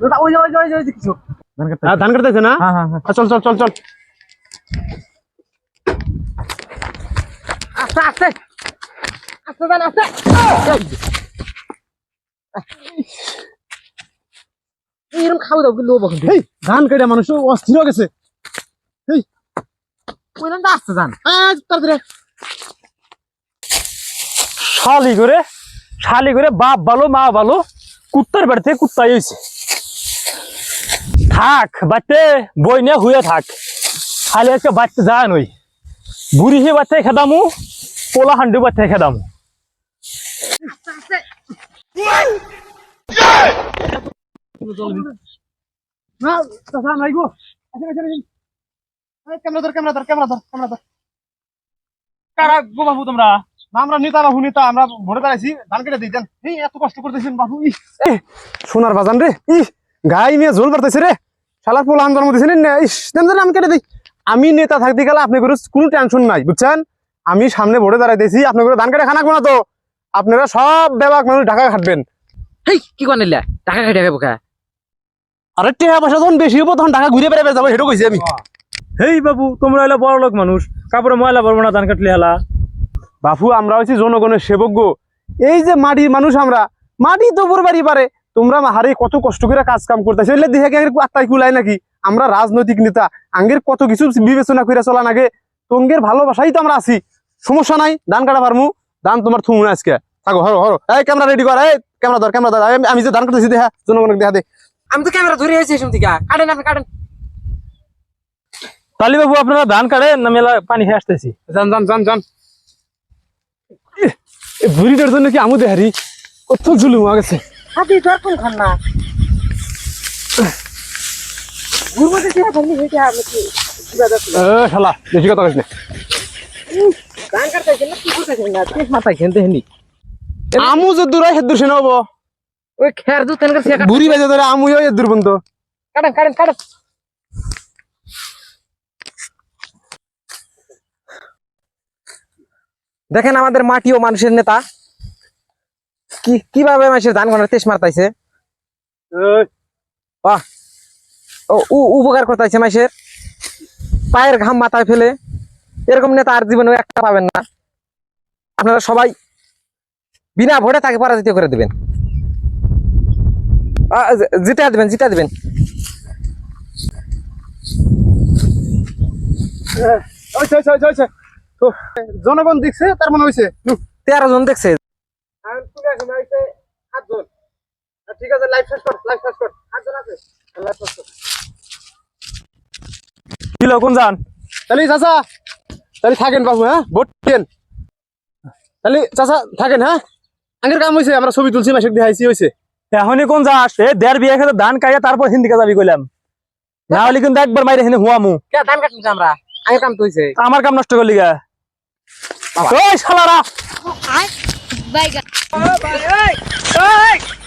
ওটা ওই যে ওই যে ওই যে ওই যে কিছু। হ্যাঁ, ধান কাটতেছে না? হ্যাঁ হ্যাঁ চল চল চল চল। আস্তে আস্তে। আস্তে যান আস্তে। এরকম খাওয়া দাও লোভ এই ধান কেটে মানুষ অস্থির হয়ে গেছে। আস্তে তাড়াতাড়ি। শালি করে শালি করে বাপ ভালো মা ভালো কুত্তার বাড়িতে কুত্তাই হয়েছে থাক বাড়তে বই নিয়ে হুয়ে থাক। খালি আজকে বাড়তে যায় নই। বুড়ি হে বাচ্চায় খেদামু পোলা হান্ডি বাচ্চায় খেদামু। কারা গো বাবু তোমরা? না, আমরা নেতা বাবু নেতা আমরা ভোটে দাঁড়াইছি ধান কেটে দিই দেন এই এত কষ্ট করতেছেন বাবু সোনার বাজান রে ই গাই মেয়ে ঝোল পারতেছে রে। শালার পোলা আন্দোলন মধ্যে না? ইস আমি কেটে দিই। আমি নেতা থাকতে গেলে আপনি করে কোনো টেনশন নাই বুঝছেন? আমি সামনে ভোটে দাঁড়াইতেছি আপনি করে ধান কেটে খানা না তো। আপনারা সব বেবাক মানুষ ঢাকা খাটবেন। হেই কি করে নিলে টাকা খাই টাকা বোকা আরে টেহা পয়সা যখন বেশি হব তখন ঢাকা ঘুরে বেড়াবে যাব সেটা কইছি আমি। হেই বাবু তোমরা হলে বড় লোক মানুষ। কাপড়ে ময়লা পড়ব না ধান কাটলে হেলা বাপু আমরা হচ্ছি জনগণের সেবজ্ঞ এই যে মাটির মানুষ আমরা মাটি তো বাড়ি পারে। তোমরা হারে কত কষ্ট করে কাজ কাম করতেছে? এলে দেখে কি আত্মায় কুলাই নাকি? আমরা রাজনৈতিক নেতা আঙ্গের কত কিছু বিবেচনা করে চলা নাগে। তঙ্গের ভালোবাসাই তো আমরা আছি। সমস্যা নাই ধান কাটা পারমু। ধান তোমার থুমু না আজকে। থাকো হরো হরো। এই ক্যামেরা রেডি কর। এই ক্যামেরা ধর ক্যামেরা ধর। আমি- যে ধান কাটতেছি দেখা জনগণকে দেখা দে। আমি তো ক্যামেরা ধরে আছি এসব থেকে। কাটেন আপনি কাটেন। তালি বাবু আপনারা ধান কাটে না মেলা পানি খেয়ে আসতেছি? যান যান যান যান। এই বুড়িটার জন্য কি আমু দেহারি? কত জুলুম হয়ে গেছে। তোর কোন খান না? ঘুরবতে কি এ শালা বেশি কথা কইস না। গান কাটতেছেন না কি করতেছেন না? ঠিক মাথায় খেলতে হেনি। আমু যে দূর সে দূর শোনাবো ওই খের দু তেন করে বুড়ি বাজে ধরে আমু ওই দূর বন্ধ। কাটেন কাটেন কাটেন। দেখেন আমাদের মাটি ও মানুষের নেতা। কি কীভাবে মানুষের ধান গণের তেজ মারতাইছে? বাহ। ও উপকার করতেছে মানুষের পায়ের ঘাম মাথায় ফেলে। এরকম নেতা আর জীবনে একটা পাবেন না। আপনারা সবাই বিনা ভোটে তাকে পরাজিত করে দেবেন। জিতা দিবেন জিতা দিবেন। জনগণ দেখছে তার মনে হইছে নু। তেরো জন দেখছে। এখন হইছে সাতজন। ঠিক আছে লাইভ শেষ কর লাইভ শেষ কর। সাতজন আছে। লাইভ শেষ কর। কিলো কোন যান তাহলে চাচা তাহলে থাকেন বাবু হ্যাঁ? ভোট তাহলে চাচা থাকেন হ্যাঁ? আগের কাম হয়েছে আমরা ছবি তুলছি মাসিক দেখাইছি হয়েছে এখনই কোন যাস এ দেড় বিয়ে খেতে ধান কাইয়া তারপর হিন্দিকে যাবি কইলাম। না হলে কিন্তু একবার মাইরে হেনে হুয়ামু। কে ধান কাটছি আমরা কাম তো হইছে। আমার কাম নষ্ট করলি গা। ওই শালারা! Guys.